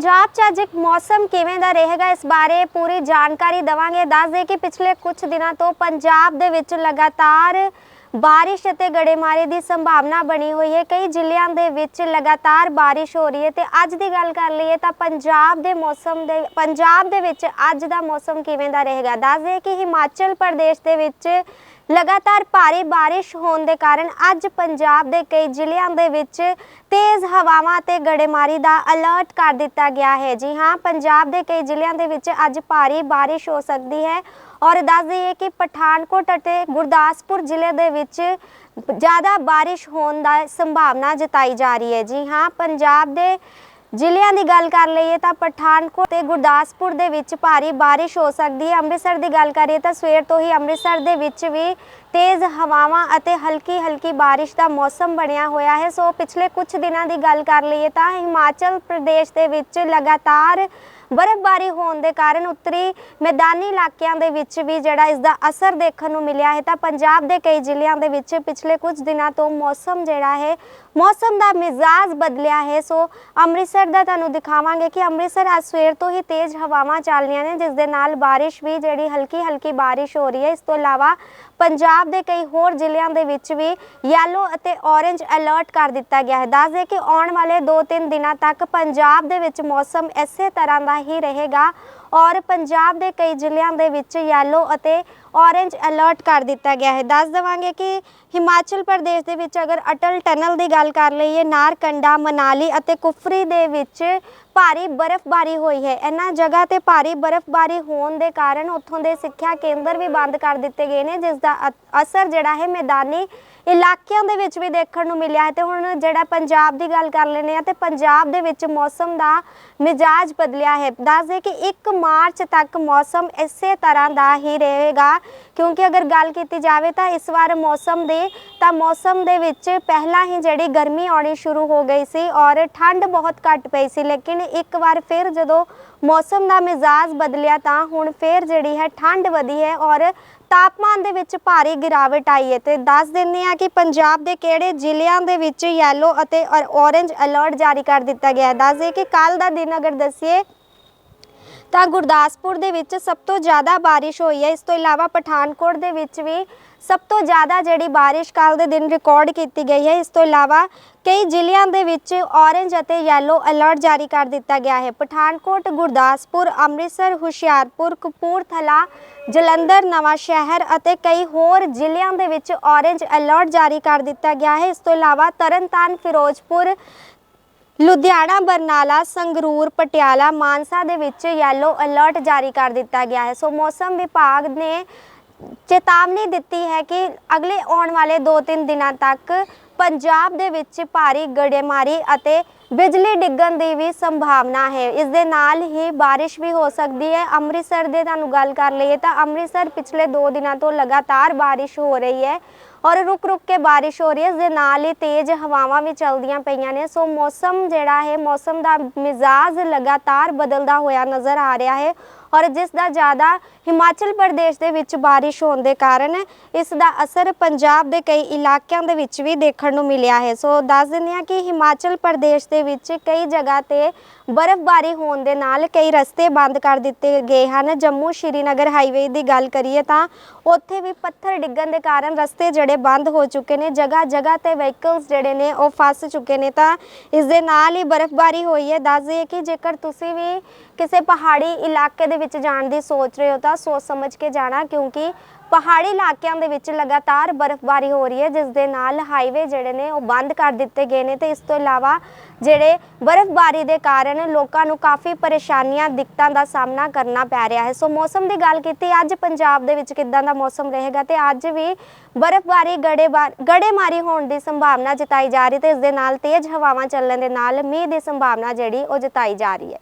ਪੰਜਾਬ 'ਚ ਅੱਜ ਇੱਕ ਮੌਸਮ ਕਿਵੇਂ ਦਾ ਰਹੇਗਾ, ਇਸ ਬਾਰੇ ਪੂਰੀ ਜਾਣਕਾਰੀ ਦਵਾਂਗੇ। ਦੱਸ ਦੇ ਕਿ ਪਿਛਲੇ ਕੁਝ ਦਿਨਾਂ ਤੋਂ ਪੰਜਾਬ ਦੇ ਵਿੱਚ ਲਗਾਤਾਰ ਬਾਰਿਸ਼ ਅਤੇ ਗੜੇਮਾਰੀ ਦੀ ਸੰਭਾਵਨਾ ਬਣੀ ਹੋਈ ਹੈ। ਕਈ ਜ਼ਿਲ੍ਹਿਆਂ ਦੇ ਵਿੱਚ ਲਗਾਤਾਰ ਬਾਰਿਸ਼ ਹੋ ਰਹੀ ਹੈ ਤੇ ਅੱਜ ਦੀ ਗੱਲ ਕਰ ਲਈਏ ਤਾਂ ਪੰਜਾਬ ਦੇ ਮੌਸਮ ਦੇ, ਪੰਜਾਬ ਦੇ ਵਿੱਚ ਅੱਜ ਦਾ ਮੌਸਮ ਕਿਵੇਂ ਦਾ ਰਹੇਗਾ? ਦੱਸ ਦੇ ਕਿ ਹਿਮਾਚਲ ਪ੍ਰਦੇਸ਼ ਦੇ ਵਿੱਚ ਲਗਾਤਾਰ ਭਾਰੀ ਬਾਰਿਸ਼ ਹੋਣ ਦੇ ਕਾਰਨ ਅੱਜ ਪੰਜਾਬ ਦੇ ਕਈ ਜ਼ਿਲ੍ਹਿਆਂ ਦੇ ਵਿੱਚ ਤੇਜ਼ ਹਵਾਵਾਂ ਤੇ ਗੜੇਮਾਰੀ ਦਾ ਅਲਰਟ ਕਰ ਦਿੱਤਾ ਗਿਆ ਹੈ। ਜੀ ਹਾਂ, ਪੰਜਾਬ ਦੇ ਕਈ ਜ਼ਿਲ੍ਹਿਆਂ ਦੇ ਵਿੱਚ ਅੱਜ ਭਾਰੀ ਬਾਰਿਸ਼ ਹੋ ਸਕਦੀ ਹੈ ਔਰ ਦੱਸ ਦਈਏ ਕਿ ਪਠਾਨਕੋਟ ਅਤੇ ਗੁਰਦਾਸਪੁਰ ਜ਼ਿਲ੍ਹੇ ਦੇ ਵਿੱਚ ਜ਼ਿਆਦਾ ਬਾਰਿਸ਼ ਹੋਣ ਦਾ ਸੰਭਾਵਨਾ ਜਤਾਈ ਜਾ ਰਹੀ ਹੈ। ਜੀ ਹਾਂ, ਪੰਜਾਬ ਦੇ ਜ਼ਿਲ੍ਹਿਆਂ ਦੀ ਗੱਲ ਕਰ ਲਈਏ ਤਾਂ ਪਠਾਨਕੋਟ ਤੇ ਗੁਰਦਾਸਪੁਰ ਦੇ ਵਿੱਚ ਭਾਰੀ ਬਾਰਿਸ਼ ਹੋ ਸਕਦੀ ਹੈ। ਅੰਮ੍ਰਿਤਸਰ ਦੀ ਗੱਲ ਕਰੀਏ ਤਾਂ ਸਵੇਰ ਤੋਂ ਹੀ ਅੰਮ੍ਰਿਤਸਰ ਦੇ ਵਿੱਚ ਵੀ ਤੇਜ਼ ਹਵਾਵਾਂ ਅਤੇ ਹਲਕੀ ਹਲਕੀ ਬਾਰਿਸ਼ ਦਾ ਮੌਸਮ ਬਣਿਆ ਹੋਇਆ ਹੈ। ਸੋ ਪਿਛਲੇ ਕੁਝ ਦਿਨਾਂ ਦੀ ਗੱਲ ਕਰ ਲਈਏ ਤਾਂ ਹਿਮਾਚਲ ਪ੍ਰਦੇਸ਼ ਦੇ ਵਿੱਚ ਲਗਾਤਾਰ ਬਰਫ਼ਬਾਰੀ ਹੋਣ ਦੇ ਕਾਰਨ ਉੱਤਰੀ ਮੈਦਾਨੀ ਇਲਾਕਿਆਂ ਦੇ ਵਿੱਚ ਵੀ ਜਿਹੜਾ ਇਸ ਦਾ ਅਸਰ ਦੇਖਣ ਨੂੰ ਮਿਲਿਆ ਹੈ ਤਾਂ ਪੰਜਾਬ ਦੇ ਕਈ ਜ਼ਿਲ੍ਹਿਆਂ ਦੇ ਵਿੱਚ ਪਿਛਲੇ ਕੁਝ ਦਿਨਾਂ ਤੋਂ ਮੌਸਮ ਜਿਹੜਾ ਹੈ, ਮੌਸਮ ਦਾ ਮਿਜ਼ਾਜ ਬਦਲਿਆ ਹੈ। ਸੋ ਅੰਮ੍ਰਿਤਸਰ ਦਾ ਤੁਹਾਨੂੰ ਦਿਖਾਵਾਂਗੇ ਕਿ ਅੰਮ੍ਰਿਤਸਰ ਅੱਜ ਸਵੇਰ ਤੋਂ ਹੀ ਤੇਜ਼ ਹਵਾਵਾਂ ਚੱਲ ਰਹੀਆਂ ਨੇ, ਜਿਸ ਦੇ ਨਾਲ ਬਾਰਿਸ਼ ਵੀ ਜਿਹੜੀ ਹਲਕੀ ਹਲਕੀ ਬਾਰਿਸ਼ ਹੋ ਰਹੀ ਹੈ। ਇਸ ਤੋਂ ਇਲਾਵਾ ਪੰਜਾਬ ਦੇ ਕਈ ਹੋਰ ਜ਼ਿਲ੍ਹਿਆਂ ਦੇ ਵਿੱਚ ਵੀ ਯੈਲੋ ਅਤੇ ਔਰੇਂਜ ਅਲਰਟ ਕਰ ਦਿੱਤਾ ਗਿਆ ਹੈ। ਦੱਸ ਦੇ ਕਿ ਆਉਣ ਵਾਲੇ 2-3 ਦਿਨਾਂ ਤੱਕ ਪੰਜਾਬ ਦੇ ਵਿੱਚ ਮੌਸਮ ਇਸੇ ਤਰ੍ਹਾਂ ਦਾ ਹੀ ਰਹੇਗਾ ਔਰ ਪੰਜਾਬ ਦੇ ਕਈ ਜ਼ਿਲ੍ਹਿਆਂ ਦੇ ਵਿੱਚ ਯੈਲੋ ਅਤੇ ਔਰੇਂਜ ਅਲਰਟ ਕਰ ਦਿੱਤਾ ਗਿਆ ਹੈ। ਦੱਸ ਦਵਾਂਗੇ ਕਿ ਹਿਮਾਚਲ ਪ੍ਰਦੇਸ਼ ਦੇ ਵਿੱਚ ਅਗਰ ਅਟਲ ਟਨਲ ਦੀ ਗੱਲ ਕਰ ਲਈਏ, ਨਾਰਕੰਡਾ, ਮਨਾਲੀ ਅਤੇ ਕੁਫਰੀ ਦੇ ਵਿੱਚ ਭਾਰੀ ਬਰਫ਼ਬਾਰੀ ਹੋਈ ਹੈ। ਇਹਨਾਂ ਜਗ੍ਹਾ ਤੇ ਭਾਰੀ ਬਰਫ਼ਬਾਰੀ ਹੋਣ ਦੇ ਕਾਰਨ ਉੱਥੋਂ ਦੇ ਸਿੱਖਿਆ ਕੇਂਦਰ ਵੀ ਬੰਦ ਕਰ ਦਿੱਤੇ ਗਏ ਨੇ, ਜਿਸ ਦਾ ਅ- ਅਸਰ ਜਿਹੜਾ ਹੈ ਮੈਦਾਨੀ ਇਲਾਕਿਆਂ ਦੇ ਵਿੱਚ ਵੀ ਦੇਖਣ ਨੂੰ ਮਿਲਿਆ ਹੈ। ਤੇ ਹੁਣ ਜਿਹੜਾ ਪੰਜਾਬ ਦੀ ਗੱਲ ਕਰ ਲੈਂਦੇ ਆ ਤੇ ਪੰਜਾਬ ਦੇ ਵਿੱਚ ਮੌਸਮ ਦਾ ਮਿਜਾਜ ਬਦਲਿਆ ਹੈ। ਦੱਸਦੇ ਕਿ 1 ਮਾਰਚ ਤੱਕ ਮੌਸਮ ਇਸੇ ਤਰ੍ਹਾਂ ਦਾ ਹੀ ਰਹੇਗਾ। ਕਿਉਂਕਿ ਅਗਰ ਗੱਲ ਕੀਤੀ ਜਾਵੇ ਤਾਂ ਇਸ ਵਾਰ ਮੌਸਮ ਦੇ, ਤਾਂ ਮੌਸਮ ਦੇ ਵਿੱਚ ਪਹਿਲਾਂ ਹੀ ਜਿਹੜੀ ਗਰਮੀ ਆਉਣੀ ਸ਼ੁਰੂ ਹੋ ਗਈ ਸੀ ਔਰ ਠੰਡ ਬਹੁਤ ਘੱਟ ਪਈ ਸੀ, ਲੇਕਿਨ ਇੱਕ ਵਾਰ ਫਿਰ ਜਦੋਂ ਮੌਸਮ ਦਾ ਮਿਜ਼ਾਜ ਬਦਲਿਆ ਤਾਂ ਹੁਣ ਫਿਰ ਜਿਹੜੀ ਹੈ ਠੰਡ ਵਧੀ ਹੈ ਔਰ ਤਾਪਮਾਨ ਦੇ ਵਿੱਚ ਭਾਰੀ ਗਿਰਾਵਟ ਆਈ ਹੈ। ਤੇ ਦੱਸ ਦਿੰਦੇ ਆ ਕਿ ਪੰਜਾਬ ਦੇ ਕਿਹੜੇ ਜ਼ਿਲ੍ਹਿਆਂ ਦੇ ਵਿੱਚ ਯੈਲੋ ਅਤੇ ਔਰੇਂਜ ਅਲਰਟ ਜਾਰੀ ਕਰ ਦਿੱਤਾ ਗਿਆ ਹੈ। ਦੱਸ ਦਈਏ ਕਿ ਕੱਲ ਦਾ ਦਿਨ ਅਗਰ ਦੱਸੀਏ ਤਾਂ ਗੁਰਦਾਸਪੁਰ ਦੇ ਵਿੱਚ ਸਭ ਤੋਂ ਜ਼ਿਆਦਾ ਬਾਰਿਸ਼ ਹੋਈ ਹੈ। ਇਸ ਤੋਂ ਇਲਾਵਾ ਪਠਾਨਕੋਟ ਦੇ ਵਿੱਚ ਵੀ ਸਭ ਤੋਂ ਜ਼ਿਆਦਾ ਜਿਹੜੀ ਬਾਰਿਸ਼ ਕੱਲ ਦੇ ਦਿਨ ਰਿਕਾਰਡ ਕੀਤੀ ਗਈ ਹੈ, ਇਸ ਤੋਂ ਇਲਾਵਾ ਕਈ ਜ਼ਿਲ੍ਹਿਆਂ ਦੇ ਵਿੱਚ ਔਰੇਂਜ ਅਤੇ ਯੈਲੋ ਅਲਰਟ ਜਾਰੀ ਕਰ ਦਿੱਤਾ ਗਿਆ ਹੈ। ਪਠਾਨਕੋਟ, ਗੁਰਦਾਸਪੁਰ, ਅੰਮ੍ਰਿਤਸਰ, ਹੁਸ਼ਿਆਰਪੁਰ, ਕਪੂਰਥਲਾ, ਜਲੰਧਰ ਨਵਾਂ ਸ਼ਹਿਰ ਅਤੇ ਕਈ ਹੋਰ ਜ਼ਿਲ੍ਹਿਆਂ ਦੇ ਵਿੱਚ ਔਰੇਂਜ ਅਲਰਟ ਜਾਰੀ ਕਰ ਦਿੱਤਾ ਗਿਆ ਹੈ। ਇਸ ਤੋਂ ਇਲਾਵਾ ਤਰਨਤਾਰਨ, ਫਿਰੋਜ਼ਪੁਰ, ਲੁਧਿਆਣਾ, ਬਰਨਾਲਾ, ਸੰਗਰੂਰ, ਪਟਿਆਲਾ, ਮਾਨਸਾ ਦੇ ਵਿੱਚ ਯੈਲੋ ਅਲਰਟ ਜਾਰੀ ਕਰ ਦਿੱਤਾ ਗਿਆ ਹੈ। ਸੋ ਮੌਸਮ ਵਿਭਾਗ ਨੇ ਚੇਤਾਵਨੀ ਦਿੱਤੀ ਹੈ ਕਿ ਅਗਲੇ ਆਉਣ ਵਾਲੇ 2-3 ਦਿਨਾਂ ਤੱਕ ਪੰਜਾਬ ਦੇ ਵਿੱਚ ਭਾਰੀ ਗੜੇਮਾਰੀ ਅਤੇ ਬਿਜਲੀ ਡਿੱਗਣ ਦੀ ਵੀ ਸੰਭਾਵਨਾ ਹੈ। ਇਸ ਦੇ ਨਾਲ ਹੀ ਬਾਰਿਸ਼ ਵੀ ਹੋ ਸਕਦੀ ਹੈ। ਅੰਮ੍ਰਿਤਸਰ ਦੇ ਤੁਹਾਨੂੰ ਗੱਲ ਕਰ ਲਈਏ ਤਾਂ ਅੰਮ੍ਰਿਤਸਰ ਪਿਛਲੇ 2 ਦਿਨਾਂ ਤੋਂ ਲਗਾਤਾਰ ਬਾਰਿਸ਼ ਹੋ ਰਹੀ ਹੈ। ਔਰ ਰੁਕ ਰੁਕ ਕੇ ਬਾਰਿਸ਼ ਹੋ ਰਹੀ ਹੈ। ਇਸ ਦੇ ਨਾਲ ਹੀ ਤੇਜ਼ ਹਵਾਵਾਂ ਵੀ ਚੱਲਦੀਆਂ ਪਈਆਂ ਨੇ। ਸੋ ਮੌਸਮ ਜਿਹੜਾ ਹੈ, ਮੌਸਮ ਦਾ ਮਿਜ਼ਾਜ ਲਗਾਤਾਰ ਬਦਲਦਾ ਹੋਇਆ ਨਜ਼ਰ ਆ ਰਿਹਾ ਹੈ ਔਰ ਜਿਸ ਦਾ ਜ਼ਿਆਦਾ ਹਿਮਾਚਲ ਪ੍ਰਦੇਸ਼ ਦੇ ਵਿੱਚ ਬਾਰਿਸ਼ ਹੋਣ ਦੇ ਕਾਰਨ ਇਸ ਦਾ ਅਸਰ ਪੰਜਾਬ ਦੇ ਕਈ ਇਲਾਕਿਆਂ ਦੇ ਵਿੱਚ ਵੀ ਦੇਖਣ ਨੂੰ ਮਿਲਿਆ ਹੈ। ਸੋ ਦੱਸ ਦਿੰਦੇ ਹਾਂ ਕਿ ਹਿਮਾਚਲ ਪ੍ਰਦੇਸ਼ ਦੇ ਵਿੱਚ ਕਈ ਜਗ੍ਹਾ ਤੇ ਬਰਫ਼ਬਾਰੀ ਹੋਣ ਦੇ ਨਾਲ ਕਈ ਰਸਤੇ ਬੰਦ ਕਰ ਦਿੱਤੇ ਗਏ ਹਨ। ਜੰਮੂ ਸ਼੍ਰੀਨਗਰ ਹਾਈਵੇ ਦੀ ਗੱਲ ਕਰੀਏ ਤਾਂ ਉੱਥੇ ਵੀ ਪੱਥਰ ਡਿੱਗਣ ਦੇ ਕਾਰਨ ਰਸਤੇ ਜਿਹੜੇ ਜਿਹੜੇ ਬੰਦ ਹੋ ਚੁੱਕੇ ਨੇ, ਜਗ੍ਹਾ ਜਗ੍ਹਾ ਤੇ ਵਹੀਕਲਸ ਜਿਹੜੇ ਨੇ, ਉਹ ਫਸ ਚੁੱਕੇ ਨੇ ਤਾਂ ਇਸ ਦੇ ਨਾਲ ਹੀ ਬਰਫ਼ਬਾਰੀ ਹੋਈ ਹੈ। ਦੱਸ ਦਈਏ ਕਿ ਜੇਕਰ ਤੁਸੀਂ ਵੀ ਕਿਸੇ ਪਹਾੜੀ ਇਲਾਕੇ ਦੇ ਵਿੱਚ ਜਾਣ ਦੀ ਸੋਚ ਰਹੇ ਹੋ ਤਾਂ ਸੋਚ ਸਮਝ ਕੇ ਜਾਣਾ, ਕਿਉਂਕਿ ਪਹਾੜੀ ਇਲਾਕਿਆਂ ਦੇ ਵਿੱਚ ਲਗਾਤਾਰ ਬਰਫ਼ਬਾਰੀ ਹੋ ਰਹੀ ਹੈ, ਜਿਸ ਦੇ ਨਾਲ ਹਾਈਵੇ ਜਿਹੜੇ ਨੇ ਉਹ ਬੰਦ ਕਰ ਦਿੱਤੇ ਗਏ ਨੇ ਤੇ ਇਸ ਤੋਂ ਇਲਾਵਾ ਜਿਹੜੇ ਬਰਫ਼ਬਾਰੀ ਦੇ ਕਾਰਨ ਲੋਕਾਂ ਨੂੰ ਕਾਫੀ ਪਰੇਸ਼ਾਨੀਆਂ, ਦਿੱਕਤਾਂ ਦਾ ਸਾਹਮਣਾ ਕਰਨਾ ਪੈ ਰਿਹਾ ਹੈ। ਸੋ ਮੌਸਮ ਦੀ ਗੱਲ ਕੀਤੀ, ਅੱਜ ਪੰਜਾਬ ਦੇ ਵਿੱਚ ਕਿੱਦਾਂ ਦਾ ਮੌਸਮ ਰਹੇਗਾ ਤੇ ਅੱਜ ਵੀ ਬਰਫ਼ਬਾਰੀ ਗੜੇ ਗੜੇਮਾਰੀ ਹੋਣ ਦੀ ਸੰਭਾਵਨਾ ਜਤਾਈ ਜਾ ਰਹੀ ਤੇ ਇਸ ਦੇ ਨਾਲ ਤੇਜ਼ ਹਵਾਵਾਂ ਚੱਲਣ ਦੇ ਨਾਲ ਮੀਂਹ ਦੀ ਸੰਭਾਵਨਾ ਜਿਹੜੀ ਉਹ ਜਤਾਈ ਜਾ ਰਹੀ ਹੈ।